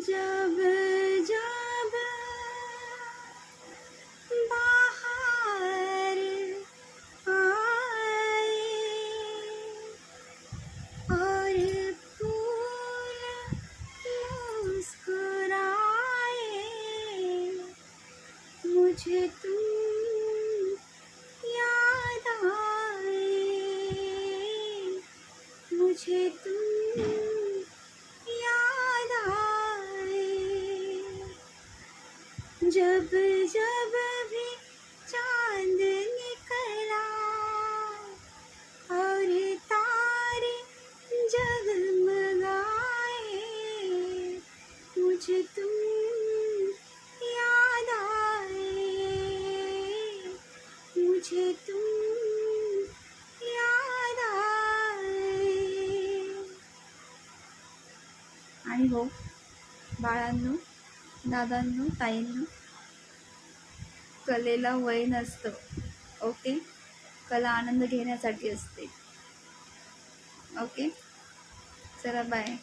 जब जब बाहर आए और फूल मुस्कुराए मुझे तुम याद आए मुझे तुम जब जब भी चांद निकला और तारे जगमगाए मुझे तुम याद आए। मुझे तुम याद आए। आणि हो बाळांनो दादांनो ताईंनो. कलेला वय नसतं ओके? कला आनंद घेण्यासाठी असते. ओके? चला बाय.